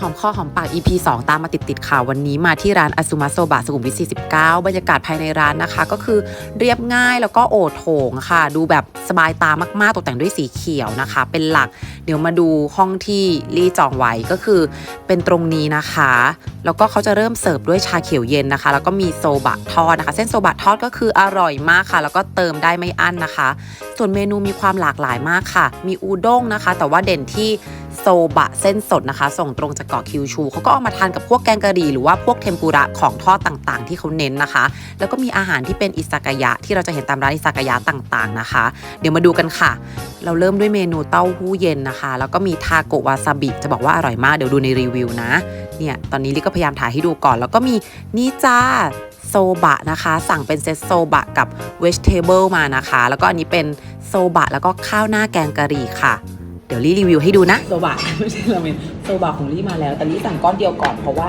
หอมคอหอมปาก EP 2 ตามมาติดๆค่ะวันนี้มาที่ร้านอาซุมาโซบะสุขุมวิท49 บรรยากาศภายในร้านนะคะ ก็คือเรียบง่ายแล้วก็โอโถงค่ะ ดูแบบสบายตามากๆ ตกแต่งด้วยสีเขียวนะคะ เป็นหลัก เดี๋ยวมาดูห้องที่ลี่จองไว้ก็คือเป็นตรงนี้นะคะ แล้วก็เขาจะเริ่มเสิร์ฟด้วยชาเขียวเย็นนะคะ แล้วก็มีโซบะทอดนะคะ เส้นโซบะทอดก็คืออร่อยมากค่ะ แล้วก็เติมได้ไม่อั้นนะคะ ส่วนเมนูมีความหลากหลายมากค่ะ มีอูด้งนะคะ แต่ว่าเด่นที่ โซบะเส้นสดนะคะ ส่งตรงจากเกาะคิวชูเขาก็เอามาทานกับพวกแกงกะหรี่หรือว่าพวกเทมปุระของทอดต่างๆ ที่เขาเน้นนะคะ แล้วก็มีอาหารที่เป็นอิซากายะที่เราจะเห็นตามร้านอิซากายะต่างๆนะคะ เดี๋ยวมาดูกันค่ะ เราเริ่มด้วยเมนูเต้าหู้เย็นนะคะ แล้วก็มีทาโกวาซาบิจะบอกว่าอร่อยมากเดี๋ยวดูในรีวิวนะเนี่ยตอนนี้ลิก็พยายามถ่ายให้ดูก่อน แล้วก็มีนี่จ้าโซบะนะคะ สั่งเป็นเซตโซบะกับเวจเทเบิลมานะคะ แล้วก็อันนี้เป็นโซบะแล้วก็ข้าวหน้าแกงกะหรี่ค่ะ เดี๋ยวลี่รีวิวให้ดูนะ โซบะไม่ใช่ราเมนโซบะของลี่มาแล้ว แต่ลี่สั่งก้อนเดียวก่อนเพราะว่า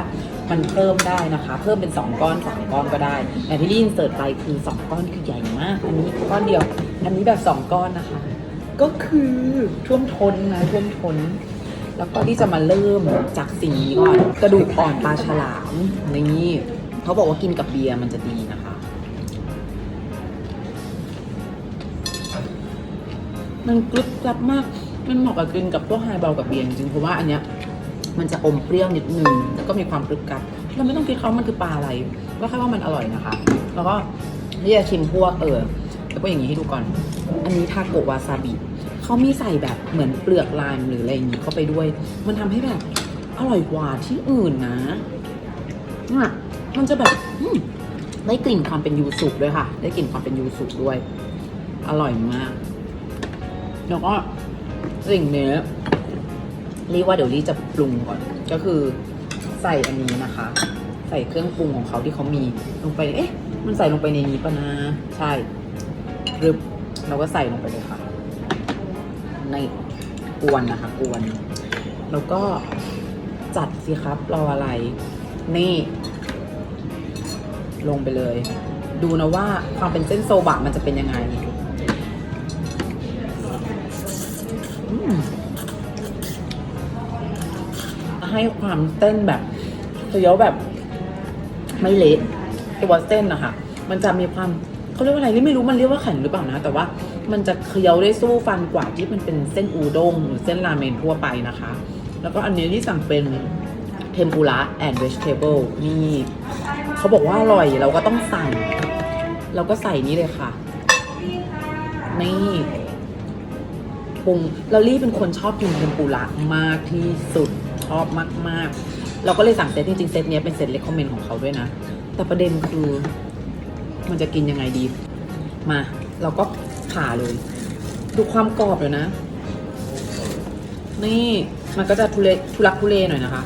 มันเพิ่มได้นะคะ เพิ่มเป็น 2 ก้อน 3 ก้อนก็ได้ แต่ที่ลี่อินเสิร์ตไปคือ 2 ก้อนคือใหญ่มาก อันนี้ก้อนเดียว อันนี้แบบ 2 ก้อนนะคะ ก็คือท่วมทนนะท่วมทนแล้วก็ที่จะมาเริ่มจากสิ่งนี้ก่อน กระดูกอ่อนปลาฉลามนี่เขาบอกว่ากินกับเบียร์มันจะดีนะคะ มันกรึบกรับมาก มันเหมาะกับกินกับพวกไฮเบลกับเบียร์จริงเพราะว่าอันเนี้ยมันจะอมเปรี้ยวนิดนึงแล้วก็มีความกรึบกรับเราไม่ต้องคิดเขามันคือปลาอะไรก็แค่ว่ามันอร่อยนะคะ แล้วก็ที่จะชิมพวกเออแล้วก็อย่างนี้ให้ดูก่อน อันนี้ทาโกะวาซาบิเขามีใส่แบบเหมือนเปลือกลายหรืออะไรอย่างนี้เข้าไปด้วย มันทำให้แบบอร่อยกว่าที่อื่นนะนี่ยมันจะแบบได้กลิ่นความเป็นยูสุด้วยค่ะ ได้กลิ่นความเป็นยูสุด้วย อร่อยมาก แล้วก็ สิ่งเนี้ยรีว่าเดี๋ยวรีจะปรุงก่อน ก็คือใส่อันนี้นะคะ ใส่เครื่องปรุงของเขาที่เขามีลงไป เอ๊ะ มันใส่ลงไปในนี้ปะนะ ใช่รึบเราก็ใส่ลงไปเลยค่ะ ในกวนนะคะกวน แล้วก็จัดสิครับรออะไร นี่ ลงไปเลย ดูนะว่าความเป็นเส้นโซบะมันจะเป็นยังไง ให้ความเต้นแบบเคี้ยวแบบ ไม่เละตัวเส้นนะคะมันจะมีความเขาเรียกว่าอะไรนี่ไม่รู้มันเรียกว่าแข็งหรือเปล่านะ แต่ว่ามันจะเคี้ยวได้สู้ฟันกว่าที่มันเป็นเส้นอูด้งหรือเส้นราเมนทั่วไปนะคะ แล้วก็อันนี้ที่สั่งเป็นเทมปุระแอนด์เวจเทเบิลนี่เขาบอกว่าอร่อยเราก็ต้องสั่งเราก็ใส่นี้เลยค่ะ นี่ ปรุงแล้วลี่เป็นคนชอบกินเทมปุระมากที่สุดชอบมากๆ เราก็เลยสั่งเซตจริงๆเซตเนี้ยเป็นเซตเลคคอมเมนต์ของเขาด้วยนะ แต่ประเด็นคือ มันจะกินยังไงดี มา เราก็ผ่าเลย ดูความกรอบเลยนะ นี่มันก็จะทุเลทุลักทุเลหน่อยนะคะ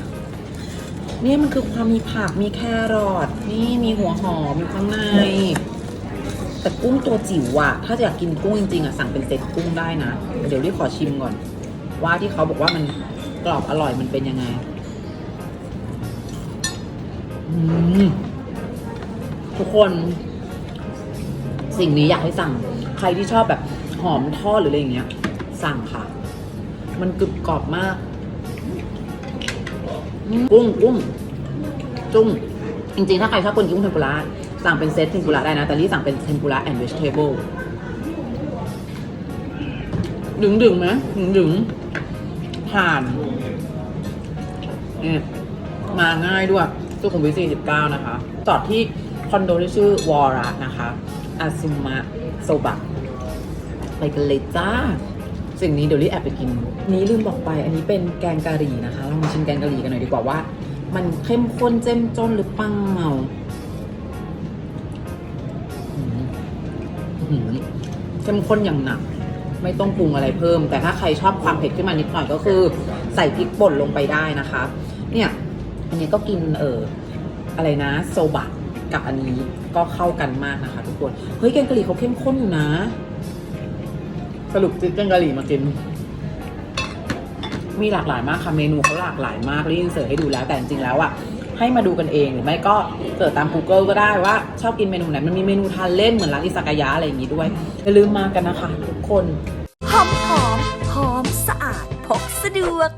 นี่มันคือความมีผักมีแครอทนี่มีหัวหอมอยู่ข้างใน แต่กุ้งตัวจิ๋วอะถ้าจะอยากกินกุ้งจริงๆอะสั่งเป็นเซตกุ้งได้นะ เดี๋ยวรีบขอชิมก่อน ว่าที่เขาบอกว่ามันกรอบอร่อยมันเป็นยังไง ทุกคน สิ่งนี้อยากให้สั่ง ใครที่ชอบแบบหอมทอดหรืออะไรอย่างเงี้ย สั่งค่ะ มันกรึบกรอบมาก กุ้งกุ้งจุ้งจริงๆ ถ้าใครชอบคนกุ้งเทมปุระ สั่งเป็นเซตเทมปุระได้นะ แต่นี่สั่งเป็นเทมปุระแอนด์เวจเทเบิลดึงดึงๆไหมดึงดึงๆผ่านเนี่มาง่ายด้วยสุขุมวิท49 นะคะ จอดที่คอนโดที่ชื่อวอระนะคะอาซุมะโซบะไปกันเลยจ้า สิ่งนี้เดี๋ยวรีบแอบไปกิน นี้ลืมบอกไป อันนี้เป็นแกงกะหรี่นะคะ เรามาชิมแกงกะหรี่กันหน่อยดีกว่าว่า มันเข้มข้นเจ้มจนหรือเปล่าอื้อ เข้มข้นอย่างหนัก ไม่ต้องปรุงอะไรเพิ่ม แต่ถ้าใครชอบความเผ็ดขึ้นมานิดหน่อยก็คือ ใส่พริกป่นลงไปได้นะคะ เนี่ย อันนี้ก็กินเอออะไรนะ โซบะกับอันนี้ก็เข้ากันมากนะคะ ทุกคนเฮ้ยแกงกะหรี่เขาเข้มข้นอยู่นะ สรุปซื้อแกงกะหรี่มากินมีหลากหลายมากค่ะเมนูเขาหลากหลายมากรีบเสิร์ฟให้ดูแล้วแต่จริงๆแล้วอะ ให้มาดูกันเอง หรือไม่ก็เสิร์ชตาม Google ก็ได้ว่าชอบกินเมนูไหน มันมีเมนูทานเล่นเหมือนร้านอิซากายะอะไรอย่างงี้ด้วยอย่าลืมมากันนะคะ ทุกคน หอมหอมหอมสะอาดพกสะดวก